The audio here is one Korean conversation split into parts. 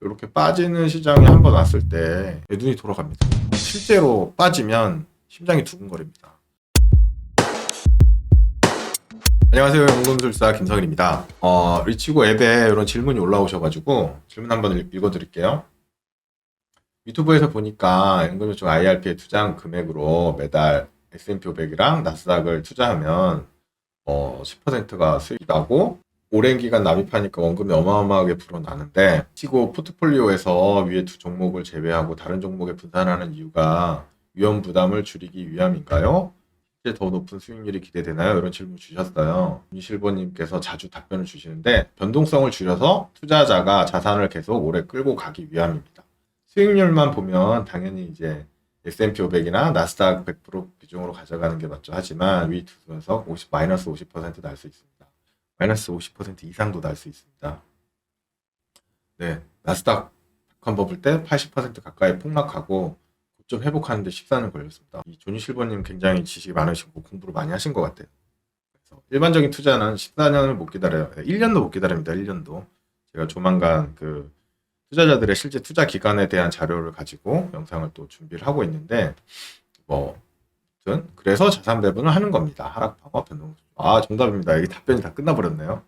이렇게 빠지는 시장이 한 번 왔을 때 눈이 돌아갑니다. 실제로 빠지면 심장이 두근거립니다. 안녕하세요. 연금술사 김성일입니다. 어, 리치고 앱에 이런 질문이 올라오셔가지고 질문 한번 읽- 읽어드릴게요. 유튜브에서 보니까 연금저축 IRP에 투자한 금액으로 매달 S&P 500이랑 나스닥을 투자하면 어, 10%가 수익이 나고 오랜 기간 납입하니까 원금이 어마어마하게 불어나는데 치고 포트폴리오에서 위에 두 종목을 제외하고 다른 종목에 분산하는 이유가 위험 부담을 줄이기 위함인가요? 실제 더 높은 수익률이 기대되나요? 이런 질문 주셨어요. 이실버님께서 자주 답변을 주시는데 변동성을 줄여서 투자자가 자산을 계속 오래 끌고 가기 위함입니다. 수익률만 보면 당연히 이제 S&P 500이나 나스닥 100% 비중으로 가져가는 게 맞죠. 하지만 위 두 분석 50 마이너스 50%날 수 있습니다. 마이너스 50% 이상도 날 수 있습니다. 네, 나스닥 한 버블 때 80% 가까이 폭락하고 좀 회복하는데 14년 걸렸습니다. 이 조니 실버님 굉장히 지식이 많으시고 공부를 많이 하신 것 같아요. 그래서 일반적인 투자는 14년을 못 기다려요. 1년도 못 기다립니다. 1년도. 제가 조만간 그 투자자들의 실제 투자 기간에 대한 자료를 가지고 영상을 또 준비를 하고 있는데 뭐 아무튼 그래서 자산 배분을 하는 겁니다. 하락하고 변동. 아 정답입니다. 여기 답변이 다 끝나버렸네요.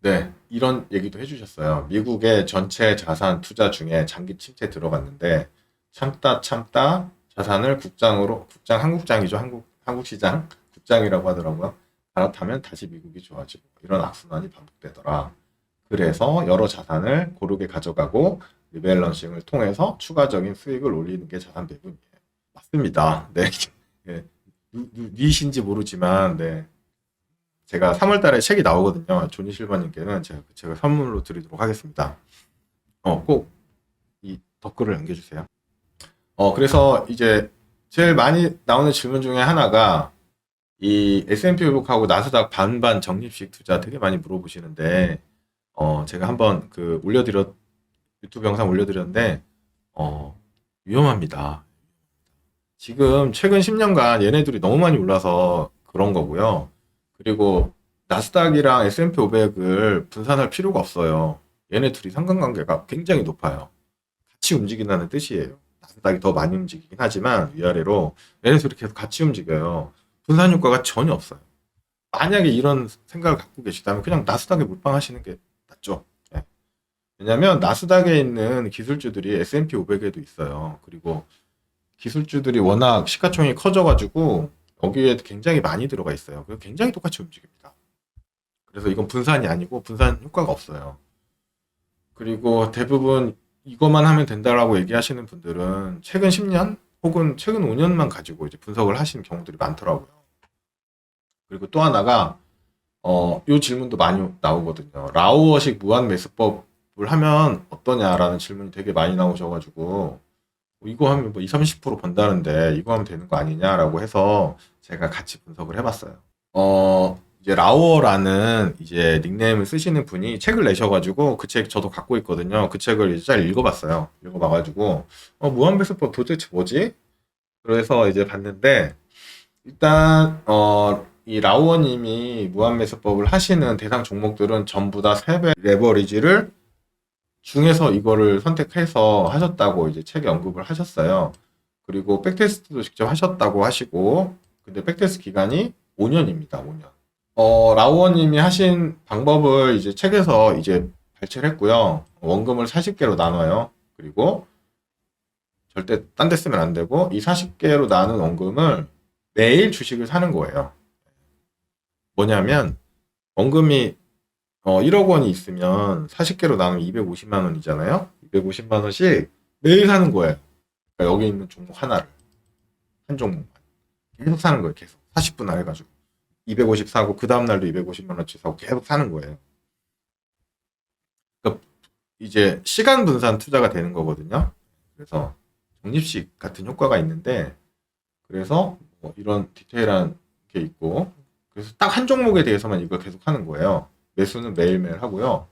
네, 이런 얘기도 해주셨어요. 미국의 전체 자산 투자 중에 장기 침체 들어갔는데 참다 참다 자산을 국장으로 국장 한국장이죠 한국 한국 시장 국장이라고 하더라고요. 갈아타면 다시 미국이 좋아지고 이런 악순환이 반복되더라. 그래서 여러 자산을 고르게 가져가고 리밸런싱을 통해서 추가적인 수익을 올리는 게 자산 배분이에요. 맞습니다. 네. 누, 누이신지 모르지만 네. 제가 3월 달에 책이 나오거든요. 조니 실버님께는 제가, 제가 선물로 드리도록 하겠습니다. 어, 꼭이 댓글을 남겨주세요. 어, 그래서 이제 제일 많이 나오는 질문 중에 하나가 이 S&P 500하고 나스닥 반반 적립식 투자 되게 많이 물어보시는데 어, 제가 한번 그 올려드렸 유튜브 영상 올려드렸는데 어, 위험합니다. 지금 최근 10년간 얘네들이 너무 많이 올라서 그런 거고요. 그리고 나스닥이랑 S&P 500을 분산할 필요가 없어요. 얘네 둘이 상관관계가 굉장히 높아요. 같이 움직인다는 뜻이에요. 나스닥이 더 많이 움직이긴 하지만 위아래로 얘네 둘이 계속 같이 움직여요. 분산 효과가 전혀 없어요. 만약에 이런 생각을 갖고 계시다면 그냥 나스닥에 몰빵하시는 게 낫죠. 예. 왜냐하면 나스닥에 있는 기술주들이 S&P 500에도 있어요. 그리고 기술주들이 워낙 시가총이 커져가지고 여기에 굉장히 많이 들어가 있어요. 그래서 굉장히 똑같이 움직입니다. 그래서 이건 분산이 아니고 분산 효과가 없어요. 그리고 대부분 이것만 하면 된다라고 얘기하시는 분들은 최근 10년 혹은 최근 5년만 가지고 이제 분석을 하시는 경우들이 많더라고요. 그리고 또 하나가 어, 요 질문도 많이 나오거든요. 라오어식 무한 매수법을 하면 어떠냐라는 질문이 되게 많이 나오셔가지고 뭐 이거 하면 뭐 20, 30% 번다는데 이거 하면 되는 거 아니냐라고 해서 제가 같이 분석을 해봤어요. 어, 이제 라오어라는 이제 닉네임을 쓰시는 분이 책을 내셔가지고 그 책 저도 갖고 있거든요. 그 책을 이제 잘 읽어봤어요. 읽어봐가지고 어, 무한배수법 도대체 뭐지? 그래서 이제 봤는데 일단 어, 이 라오어님이 무한매수법을 하시는 대상 종목들은 전부 다 세배 레버리지를 중에서 이거를 선택해서 하셨다고 이제 책에 언급을 하셨어요. 그리고 백테스트도 직접 하셨다고 하시고, 근데 백테스트 기간이 5년입니다, 5년. 어, 라우어님이 하신 방법을 이제 책에서 이제 발췌를 했고요. 원금을 40개로 나눠요. 그리고 절대 딴 데 쓰면 안 되고, 이 40개로 나눈 원금을 매일 주식을 사는 거예요. 뭐냐면, 원금이 어, 1억 원이 있으면 40개로 나누면 250만 원이잖아요. 250만 원씩 매일 사는 거예요. 그러니까 여기 있는 종목 하나를 한 종목만 계속 사는 거예요. 계속 40분 안 해가지고 250 사고 그 다음 날도 250만 원치 사고 계속 사는 거예요. 그러니까 이제 시간 분산 투자가 되는 거거든요. 그래서 적립식 같은 효과가 있는데 그래서 뭐 이런 디테일한 게 있고 그래서 딱 한 종목에 대해서만 이걸 계속 하는 거예요. 매수는 매일매일 하고요.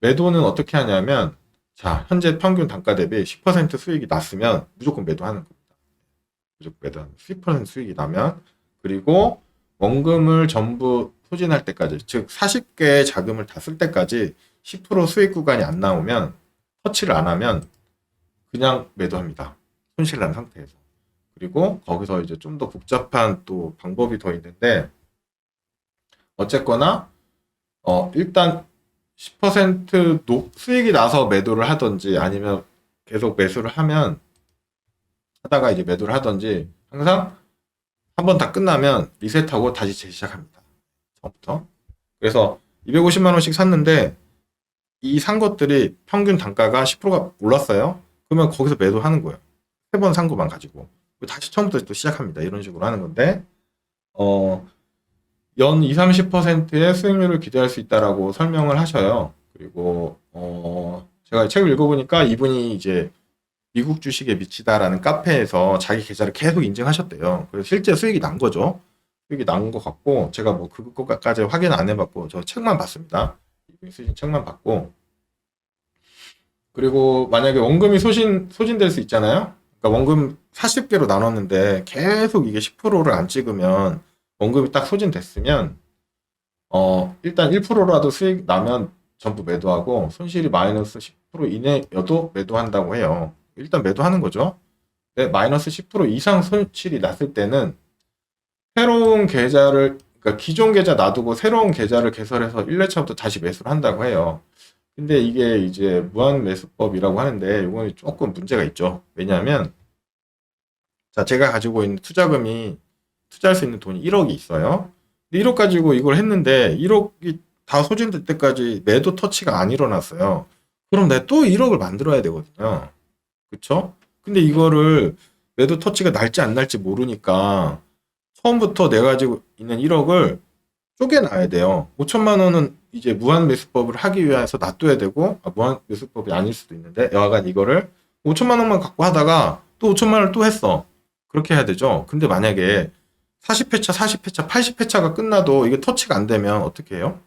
매도는 어떻게 하냐면, 자, 현재 평균 단가 대비 10% 수익이 났으면 무조건 매도하는 겁니다. 무조건 매도하는 10% 수익이 나면, 그리고 원금을 전부 소진할 때까지, 즉 40개의 자금을 다 쓸 때까지 10% 수익 구간이 안 나오면 터치를 안 하면 그냥 매도합니다. 손실 난 상태에서. 그리고 거기서 이제 좀 더 복잡한 또 방법이 더 있는데 어쨌거나 어 일단 10% 노, 수익이 나서 매도를 하든지 아니면 계속 매수를 하면 하다가 이제 매도를 하든지 항상 한 번 다 끝나면 리셋하고 다시 재시작합니다. 처음부터. 그래서 250만 원씩 샀는데 이 산 것들이 평균 단가가 10%가 올랐어요. 그러면 거기서 매도하는 거예요. 세 번 산 것만 가지고 다시 처음부터 또 시작합니다. 이런 식으로 하는 건데 어, 연 20, 30%의 수익률을 기대할 수 있다라고 설명을 하셔요. 그리고 어, 제가 책을 읽어보니까 이분이 이제 미국 주식에 미치다라는 카페에서 자기 계좌를 계속 인증하셨대요. 그래서 실제 수익이 난 거죠. 수익이 난 것 같고 제가 뭐 그것까지 확인 안 해봤고 저 책만 봤습니다. 이분이 쓰신 책만 봤고 그리고 만약에 원금이 소진 소진될 수 있잖아요. 그러니까 원금 40개로 나눴는데 계속 이게 10%를 안 찍으면 원금이 딱 소진됐으면 어 일단 1%라도 수익 나면 전부 매도하고 손실이 마이너스 10% 이내여도 매도한다고 해요. 일단 매도하는 거죠. 근데 마이너스 10% 이상 손실이 났을 때는 새로운 계좌를 그러니까 기존 계좌 놔두고 새로운 계좌를 개설해서 1회차부터 다시 매수를 한다고 해요. 근데 이게 이제 무한 매수법이라고 하는데 이건 조금 문제가 있죠. 왜냐하면 자 제가 가지고 있는 투자금이 투자할 수 있는 돈이 1억이 있어요. 근데 1억 가지고 이걸 했는데 1억이 다 소진될 때까지 매도 터치가 안 일어났어요. 그럼 내가 또 1억을 만들어야 되거든요. 그쵸? 근데 이거를 매도 터치가 날지 안 날지 모르니까 처음부터 내가 가지고 있는 1억을 쪼개놔야 돼요. 5천만 원은 이제 무한 매수법을 하기 위해서 놔둬야 되고 아, 무한 매수법이 아닐 수도 있는데 여하간 이거를 5천만 원만 갖고 하다가 또 5천만 원을 또 했어. 그렇게 해야 되죠. 근데 만약에 40회차, 40회차, 80회차가 끝나도 이게 터치가 안 되면 어떻게 해요?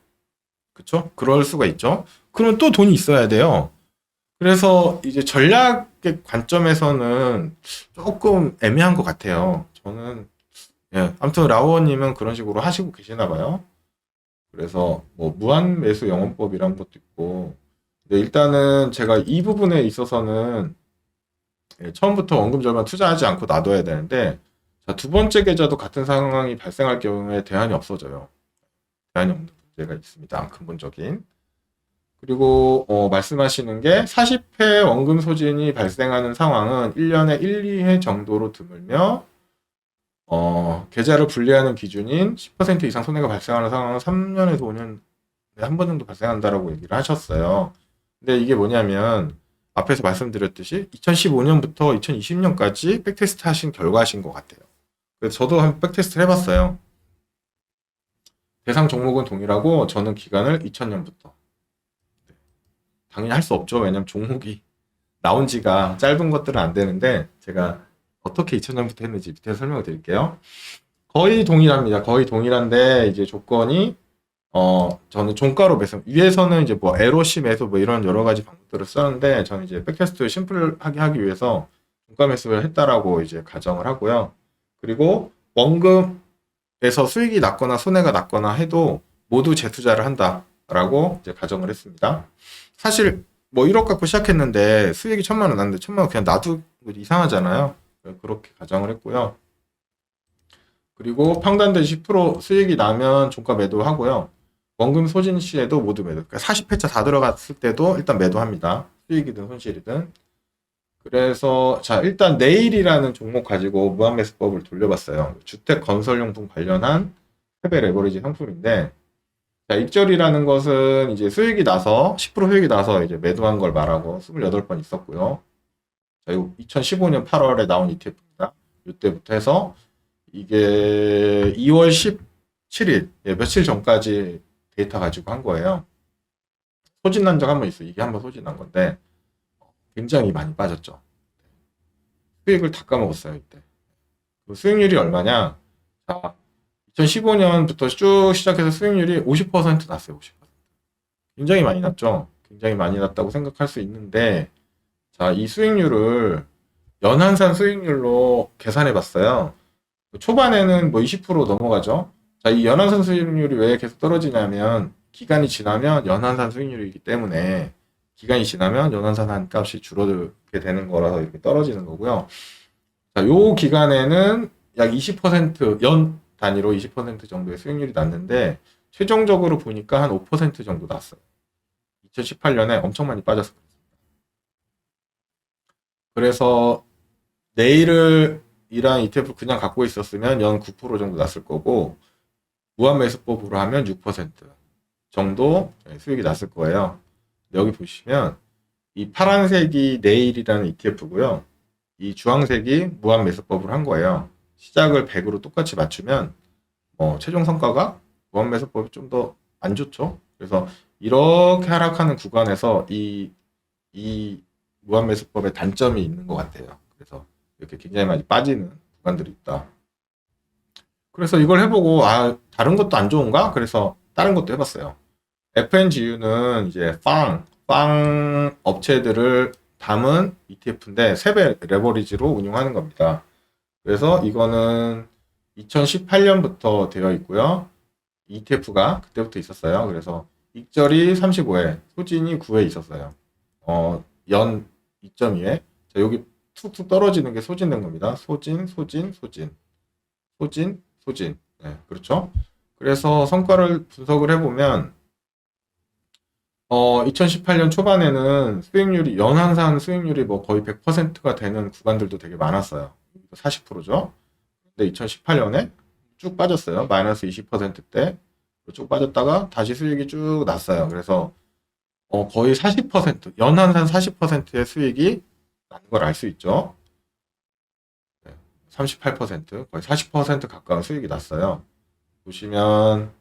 그쵸? 그럴 수가 있죠. 그러면 또 돈이 있어야 돼요. 그래서 이제 전략의 관점에서는 조금 애매한 것 같아요. 저는 예, 아무튼 라오어님은 그런 식으로 하시고 계시나 봐요. 그래서 뭐 무한 매수 영업법이란 것도 있고, 근데 일단은 제가 이 부분에 있어서는 예, 처음부터 원금 절반 투자하지 않고 놔둬야 되는데, 자, 두 번째 계좌도 같은 상황이 발생할 경우에 대안이 없어져요. 대안이 없는 문제가 있습니다. 근본적인. 그리고 어, 말씀하시는 게 40회 원금 소진이 발생하는 상황은 1년에 1, 2회 정도로 드물며 어, 계좌를 분리하는 기준인 10% 이상 손해가 발생하는 상황은 3년에서 5년에 한번 정도 발생한다라고 얘기를 하셨어요. 근데 이게 뭐냐면 앞에서 말씀드렸듯이 2015년부터 2020년까지 백테스트 하신 결과신 것 같아요. 저도 한 백테스트를 해봤어요. 대상 종목은 동일하고 저는 기간을 2000년부터 당연히 할 수 없죠. 왜냐면 종목이 나온 지가 짧은 것들은 안 되는데 제가 어떻게 2000년부터 했는지 밑에 설명을 드릴게요. 거의 동일합니다. 거의 동일한데 이제 조건이 어 저는 종가로 매수 위에서는 이제 뭐 LOC 매수 뭐 이런 여러 가지 방법들을 쓰는데 저는 이제 백테스트 심플하게 하기 위해서 종가 매수를 했다라고 이제 가정을 하고요. 그리고 원금에서 수익이 났거나 손해가 났거나 해도 모두 재투자를 한다라고 이제 가정을 했습니다. 사실 뭐 1억 갖고 시작했는데 수익이 천만 원 났는데 천만 원 그냥 놔두고 이상하잖아요. 그렇게 가정을 했고요. 그리고 평단대 10% 수익이 나면 종가 매도하고요. 원금 소진 시에도 모두 매도. 그러니까 40회차 다 들어갔을 때도 일단 매도합니다. 수익이든 손실이든. 그래서 자 일단 내일이라는 종목 가지고 무한매수법을 돌려봤어요. 주택 건설용품 관련한 세배 레버리지 상품인데 자, 입절이라는 것은 이제 수익이 나서 10% 수익이 나서 이제 매도한 걸 말하고 28번 있었고요. 자, 이거 2015년 8월에 나온 ETF입니다. 이때부터 해서 이게 2월 17일, 예, 며칠 전까지 데이터 가지고 한 거예요. 소진난 적 한 번 있어요. 이게 한 번 소진난 건데 굉장히 많이 빠졌죠. 수익을 다 까먹었어요, 이때. 그 수익률이 얼마냐? 자, 2015년부터 쭉 시작해서 수익률이 50% 났어요, 50%. 굉장히 많이 났죠? 굉장히 많이 났다고 생각할 수 있는데, 자, 이 수익률을 연한산 수익률로 계산해 봤어요. 초반에는 뭐 20% 넘어가죠. 자, 이 연한산 수익률이 왜 계속 떨어지냐면, 기간이 지나면 연한산 수익률이기 때문에, 기간이 지나면 연원산한 값이 줄어들게 되는 거라서 이렇게 떨어지는 거고요. 자, 요 기간에는 약 20%연 단위로 20% 정도의 수익률이 났는데 최종적으로 보니까 한 5% 정도 났어요. 2018년에 엄청 많이 빠져서 그래서 내일을 이란 ETF 그냥 갖고 있었으면 연 9% 정도 났을 거고 무한 매수법으로 하면 6% 정도 수익이 났을 거예요. 여기 보시면 이 파란색이 내일이라는 ETF고요. 이 주황색이 무한 매수법을 한 거예요. 시작을 100으로 똑같이 맞추면 어, 최종 성과가 무한 매수법이 좀 더 안 좋죠. 그래서 이렇게 하락하는 구간에서 이, 이 무한 매수법의 단점이 있는 것 같아요. 그래서 이렇게 굉장히 많이 빠지는 구간들이 있다. 그래서 이걸 해보고 아 다른 것도 안 좋은가? 그래서 다른 것도 해봤어요. FNGU는 이제 빵, 빵 업체들을 담은 ETF인데 세배 레버리지로 운용하는 겁니다. 그래서 이거는 2018년부터 되어 있고요. ETF가 그때부터 있었어요. 그래서 익절이 35회, 소진이 9회 있었어요. 어, 연 2.2회. 자, 여기 툭툭 떨어지는 게 소진된 겁니다. 소진, 소진, 소진. 소진, 소진. 네, 그렇죠. 그래서 성과를 분석을 해보면, 어, 2018년 초반에는 수익률이, 연항산 수익률이 뭐 거의 100%가 되는 구간들도 되게 많았어요. 40%죠. 근데 2018년에 쭉 빠졌어요. 마이너스 20%대. 쭉 빠졌다가 다시 수익이 쭉 났어요. 그래서, 어, 거의 40%, 연한산 40%의 수익이 나는 걸알 수 있죠. 38% 거의 40% 가까운 수익이 났어요. 보시면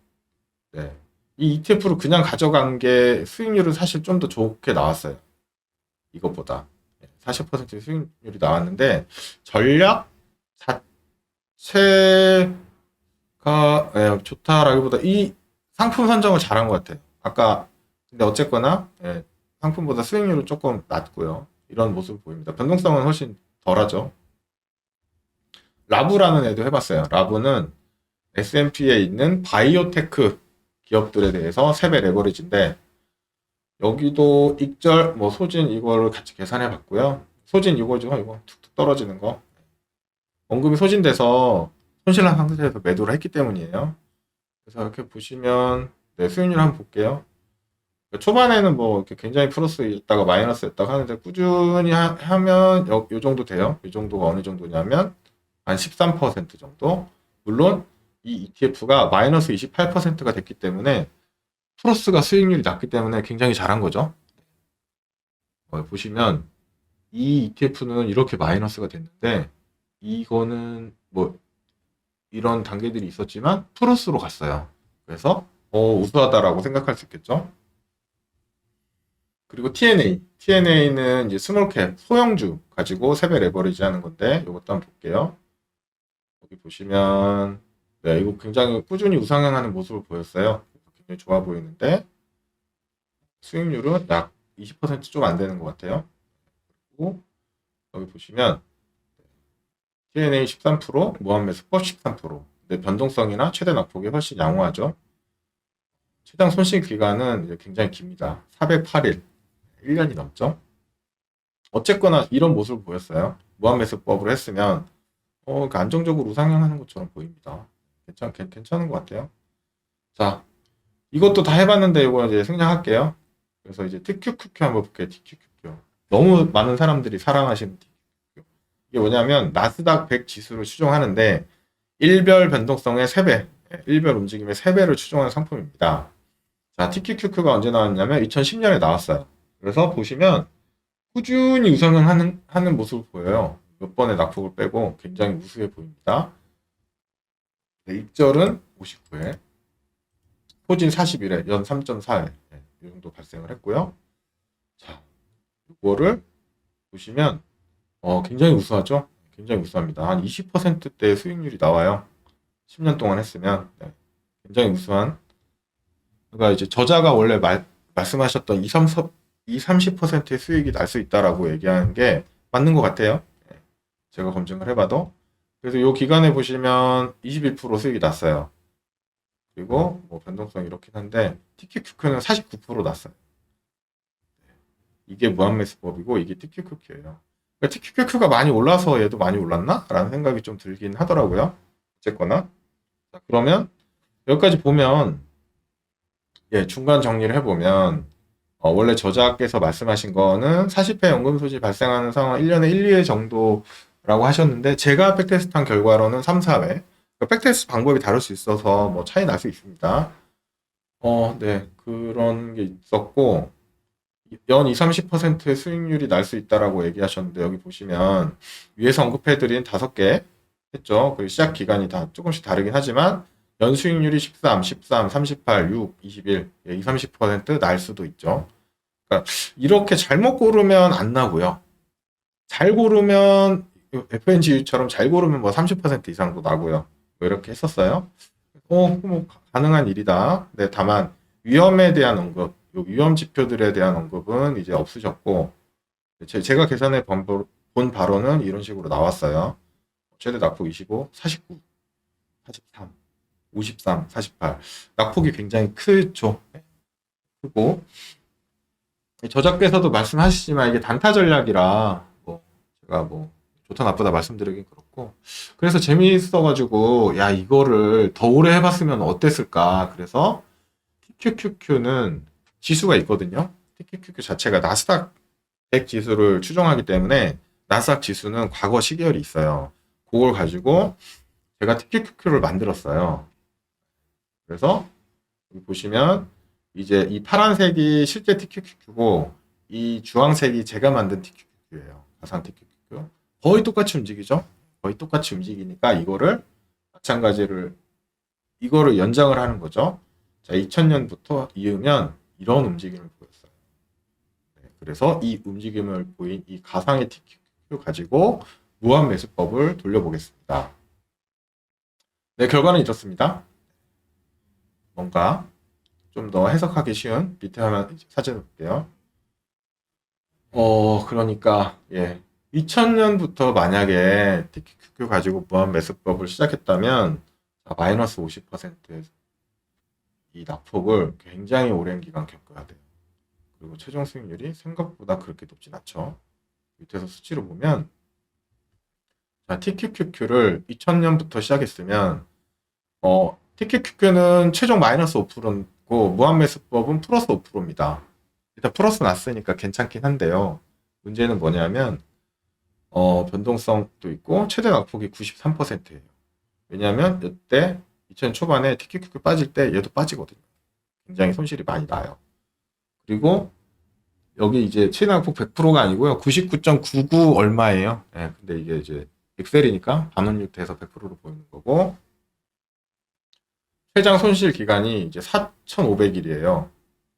네. 이 ETF로 그냥 가져간 게 수익률은 사실 좀 더 좋게 나왔어요. 이것보다 40%의 수익률이 나왔는데 전략 자체가 네, 좋다라기보다 이 상품 선정을 잘한 것 같아요. 아까 근데 어쨌거나 예, 상품보다 수익률은 조금 낮고요. 이런 모습을 보입니다. 변동성은 훨씬 덜하죠. 라브라는 애도 해봤어요. 라브는 S&P에 있는 바이오테크 기업들에 대해서 세배 레버리지인데 여기도 익절, 뭐 소진 이거를 같이 계산해 봤고요. 소진 이거죠. 이거 툭툭 떨어지는 거. 원금이 소진돼서 손실난 상태에서 매도를 했기 때문이에요. 그래서 이렇게 보시면 네, 수익률 한번 볼게요. 초반에는 뭐 이렇게 굉장히 플러스였다가 마이너스였다가 하는데 꾸준히 하, 면 요, 요 정도 돼요. 이 정도가 어느 정도냐면 한 13% 정도. 물론 이 ETF가 마이너스 28%가 됐기 때문에 플러스가 수익률이 낮기 때문에 굉장히 잘한 거죠. 어, 보시면 이 ETF는 이렇게 마이너스가 됐는데 이거는 뭐 이런 단계들이 있었지만 플러스로 갔어요. 그래서 어, 우수하다라고 생각할 수 있겠죠. 그리고 TNA. TNA는 이제 스몰캡, 소형주 가지고 세배 레버리지 하는 건데 이것도 한번 볼게요. 여기 보시면 네, 이거 굉장히 꾸준히 우상향하는 모습을 보였어요. 굉장히 좋아 보이는데 수익률은 약 20%좀 안 되는 것 같아요. 그리고 여기 보시면 TNA 13%, 무한매수법 13%. 근데 변동성이나 최대 낙폭이 훨씬 양호하죠. 최장 손실 기간은 굉장히 깁니다. 408일, 1년이 넘죠. 어쨌거나 이런 모습을 보였어요. 무한매수법으로 했으면 어, 안정적으로 우상향하는 것처럼 보입니다. 괜찮, 괜찮은 것 같아요. 자, 이것도 다 해봤는데 이거 이제 생략할게요. 그래서 이제 TQQQ 한번 볼게요. TQQQ. 너무 많은 사람들이 사랑하시는 TQQQ. 이게 뭐냐면 나스닥 100 지수를 추종하는데 일별 변동성의 3배, 일별 움직임의 3배를 추종하는 상품입니다. 자, TQQQ가 언제 나왔냐면 2010년에 나왔어요. 그래서 보시면 꾸준히 우상향하는 하는 모습을 보여요. 몇 번의 낙폭을 빼고 굉장히 우수해 보입니다. 네, 입절은 59회, 포진 41회, 연 3.4회 네, 이 정도 발생을 했고요. 자, 이거를 보시면 어, 굉장히 우수하죠? 굉장히 우수합니다. 한 20%대 수익률이 나와요. 10년 동안 했으면 네, 굉장히 우수한 그러니까 이제 저자가 원래 말, 말씀하셨던 2, 3, 2, 30%의 수익이 날 수 있다라고 얘기하는 게 맞는 것 같아요. 제가 검증을 해봐도. 그래서 이 기간에 보시면 21% 수익이 났어요. 그리고 뭐 변동성이 이렇긴 한데 TQQQ는 49% 났어요. 이게 무한매수법이고 이게 TQQQ예요. 그러니까 TQQQ가 많이 올라서 얘도 많이 올랐나? 라는 생각이 좀 들긴 하더라고요. 어쨌거나. 자, 그러면 여기까지 보면 예, 중간 정리를 해보면 어, 원래 저자께서 말씀하신 거는 40회 연금 소지 발생하는 상황 1년에 1, 2회 정도 라고 하셨는데 제가 백테스트한 결과로는 3, 4회. 그러니까 백테스트 방법이 다를 수 있어서 뭐 차이 날 수 있습니다. 어, 네. 그런 게 있었고 연 20, 30%의 수익률이 날 수 있다라고 얘기하셨는데 여기 보시면 위에서 언급해 드린 다섯 개 했죠. 그 시작 기간이 다 조금씩 다르긴 하지만 연 수익률이 13, 13, 38, 6, 21, 예, 20, 30%날 수도 있죠. 그러니까 이렇게 잘못 고르면 안 나고요. 잘 고르면 FNGU처럼 잘 고르면 뭐 30% 이상도 나고요. 뭐 이렇게 했었어요. 어, 뭐 가능한 일이다. 네, 다만 위험에 대한 언급, 요 위험 지표들에 대한 언급은 이제 없으셨고 제, 제가 계산해 본, 바- 본 바로는 이런 식으로 나왔어요. 최대 낙폭 25, 49, 43, 53, 48. 낙폭이 굉장히 크죠. 네, 크고 저자께서도 말씀하시지만 이게 단타 전략이라 뭐 제가 뭐 좋다 나쁘다 말씀드리긴 그렇고 그래서 재미있어가지고 야 이거를 더 오래 해봤으면 어땠을까 그래서 TQQQ는 지수가 있거든요. TQQQ 자체가 나스닥 100 지수를 추정하기 때문에 나스닥 지수는 과거 시계열이 있어요. 그걸 가지고 제가 TQQQ를 만들었어요. 그래서 보시면 이제 이 파란색이 실제 TQQQ고 이 주황색이 제가 만든 TQQQ예요. 가상 TQQQ. 거의 똑같이 움직이죠. 거의 똑같이 움직이니까 이거를 마찬가지를 이거를 연장을 하는 거죠. 자, 2000년부터 이으면 이런 움직임을 보였어요. 네, 그래서 이 움직임을 보인 이 가상의 TQQ 가지고 무한 매수법을 돌려보겠습니다. 네, 결과는 이렇습니다. 뭔가 좀 더 해석하기 쉬운 밑에 화면 사진을 볼게요. 어, 그러니까 예. 2000년부터 만약에 TQQ 가지고 무한 매수법을 시작했다면 자, 마이너스 50%의 이 낙폭을 굉장히 오랜 기간 겪어야 돼요. 그리고 최종 수익률이 생각보다 그렇게 높진 않죠. 밑에서 수치를 보면 자, TQQQ를 2000년부터 시작했으면 어, TQQQ는 최종 마이너스 5%고 무한매수법은 플러스 5%입니다. 일단 플러스 났으니까 괜찮긴 한데요. 문제는 뭐냐면 어, 변동성도 있고 최대 낙폭이 93%예요. 왜냐하면 이때 2000 초반에 TQQQ 빠질 때 얘도 빠지거든요. 굉장히 손실이 많이 나요. 그리고 여기 이제 최대 낙폭 100%가 아니고요. 99.99 얼마예요. 예, 근데 이게 이제 엑셀이니까 반원율 돼서 100%로 보이는 거고 최장 손실 기간이 이제 4,500일이에요.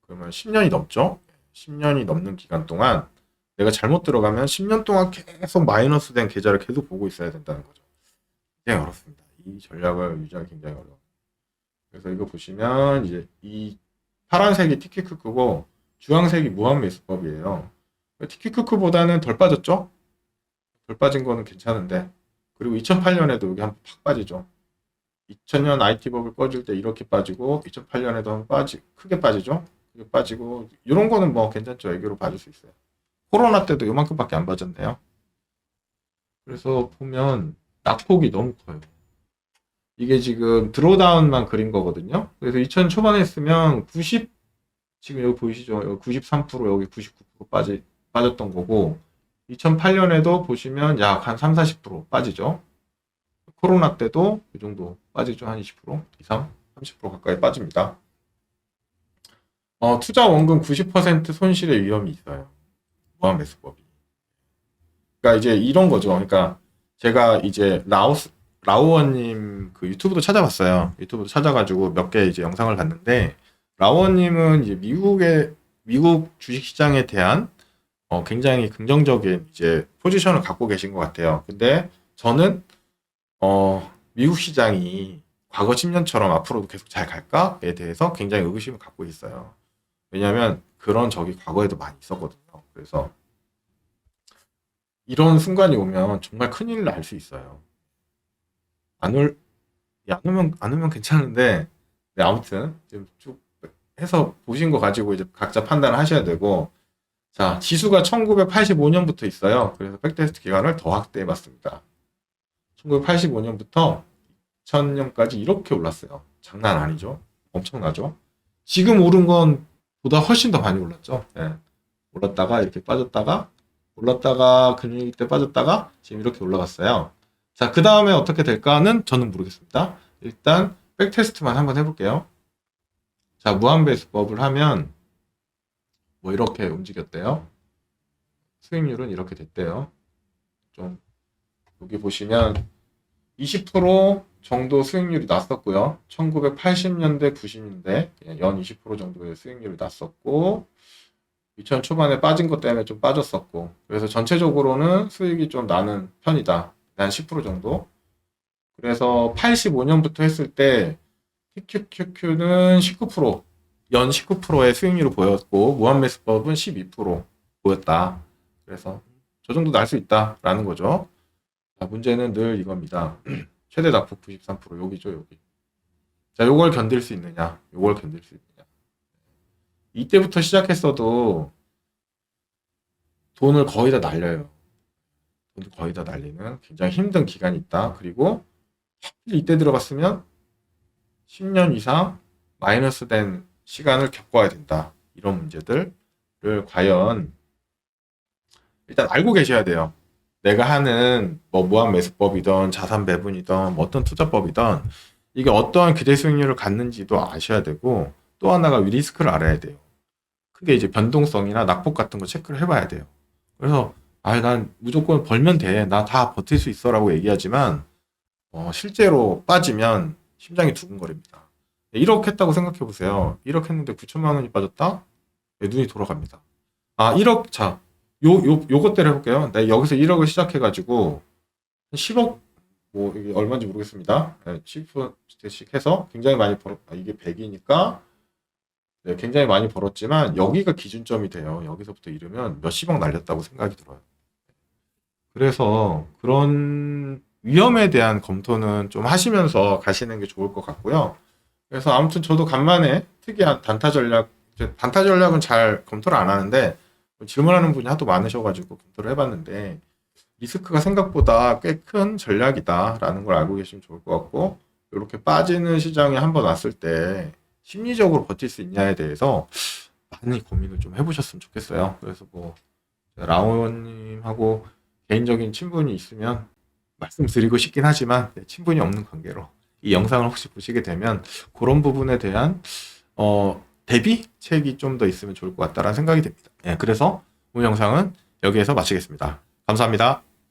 그러면 10년이 넘죠? 10년이 넘는 기간 동안 내가 잘못 들어가면 10년 동안 계속 마이너스 된 계좌를 계속 보고 있어야 된다는 거죠. 굉장히 어렵습니다. 이 전략을 유지하기 굉장히 어려워요. 그래서 이거 보시면 이제 이 파란색이 TQQQ고 주황색이 무한매수법이에요. TQQQ보다는 덜 빠졌죠? 덜 빠진 거는 괜찮은데 그리고 2008년에도 여기 한 번 팍 빠지죠. 2000년 IT법을 꺼질 때 이렇게 빠지고 2008년에도 한번 빠지 크게 빠지죠. 크게 빠지고 이런 거는 뭐 괜찮죠. 애교로 봐줄 수 있어요. 코로나 때도 요만큼밖에 안 빠졌네요. 그래서 보면 낙폭이 너무 커요. 이게 지금 드로다운만 그린 거거든요. 그래서 2000 초반에 했으면 90 지금 여기 보이시죠? 여기 93% 여기 99% 빠지 빠졌던 거고 2008년에도 보시면 약 한 3, 40% 빠지죠. 코로나 때도 이 정도 빠지죠. 한 20%, 23, 30% 가까이 빠집니다. 어, 투자 원금 90% 손실의 위험이 있어요. 무한 매수법이. 그러니까 이제 이런 거죠. 그러니까 제가 이제 라오스 라우원님 그 유튜브도 찾아봤어요. 유튜브도 찾아가지고 몇 개 이제 영상을 봤는데 라우원님은 이제 미국의 미국 주식시장에 대한 어, 굉장히 긍정적인 이제 포지션을 갖고 계신 것 같아요. 근데 저는 어, 미국 시장이 과거 10년처럼 앞으로도 계속 잘 갈까에 대해서 굉장히 의구심을 갖고 있어요. 왜냐하면 그런 적이 과거에도 많이 있었거든요. 그래서 이런 순간이 오면 정말 큰일을 알수 있어요. 안 올, 안 오면, 안 오면 괜찮은데, 네, 아무튼, 지금 쭉 해서 보신 거 가지고 이제 각자 판단을 하셔야 되고, 자, 지수가 1985년부터 있어요. 그래서 백테스트 기간을 더 확대해 봤습니다. 1985년부터 2000년까지 이렇게 올랐어요. 장난 아니죠? 엄청나죠? 지금 오른 건 보다 훨씬 더 많이 올랐죠? 예. 올랐다가 이렇게 빠졌다가 올랐다가 금융위기 때 빠졌다가 지금 이렇게 올라갔어요. 자, 그 다음에 어떻게 될까는 저는 모르겠습니다. 일단 백테스트만 한번 해볼게요. 자, 무한배수법을 하면 뭐 이렇게 움직였대요. 수익률은 이렇게 됐대요. 좀 여기 보시면 20% 정도 수익률이 났었고요. 1980년대, 90년대 연 20% 정도의 수익률이 났었고 2000 초반에 빠진 것 때문에 좀 빠졌었고 그래서 전체적으로는 수익이 좀 나는 편이다. 한 10% 정도. 그래서 85년부터 했을 때 TQQQ는 19%, 연 19%의 수익률을 보였고 무한매수법은 12% 보였다. 그래서 저 정도 날 수 있다라는 거죠. 자, 문제는 늘 이겁니다. 최대 낙폭 93% 여기죠, 여기. 자, 요걸 견딜 수 있느냐? 요걸 견딜 수 있느냐? 이때부터 시작했어도 돈을 거의 다 날려요. 돈을 거의 다 날리는 굉장히 힘든 기간이 있다. 그리고 이때 들어갔으면 10년 이상 마이너스 된 시간을 겪어야 된다. 이런 문제들을 과연 일단 알고 계셔야 돼요. 내가 하는 뭐 무한 매수법이든 자산 배분이든 뭐 어떤 투자법이든 이게 어떠한 기대 수익률을 갖는지도 아셔야 되고 또 하나가 리스크를 알아야 돼요. 크게 이제 변동성이나 낙폭 같은 거 체크를 해봐야 돼요. 그래서 아, 난 무조건 벌면 돼. 나 다 버틸 수 있어 라고 얘기하지만 어, 실제로 빠지면 심장이 두근거립니다. 1억 했다고 생각해 보세요. 1억 했는데 9천만 원이 빠졌다? 네, 눈이 돌아갑니다. 아, 1억, 자, 요, 요, 요것대로 해볼게요. 내가 여기서 1억을 시작해가지고, 10억, 뭐, 이게 얼마인지 모르겠습니다. 네, 10%씩 해서 굉장히 많이 벌었, 아, 이게 100이니까, 네, 굉장히 많이 벌었지만, 여기가 기준점이 돼요. 여기서부터 이르면 몇십억 날렸다고 생각이 들어요. 그래서 그런 위험에 대한 검토는 좀 하시면서 가시는 게 좋을 것 같고요. 그래서 아무튼 저도 간만에 특이한 단타 전략, 단타 전략은 잘 검토를 안 하는데 질문하는 분이 하도 많으셔가지고 검토를 해봤는데 리스크가 생각보다 꽤 큰 전략이다라는 걸 알고 계시면 좋을 것 같고 이렇게 빠지는 시장이 한번 왔을 때 심리적으로 버틸 수 있냐에 대해서 많이 고민을 좀 해보셨으면 좋겠어요. 그래서 뭐 라오님하고 개인적인 친분이 있으면 말씀드리고 싶긴 하지만 네, 친분이 없는 관계로 이 영상을 혹시 보시게 되면 그런 부분에 대한 어, 대비 책이 좀 더 있으면 좋을 것 같다라는 생각이 듭니다. 예, 그래서 오늘 영상은 여기에서 마치겠습니다. 감사합니다.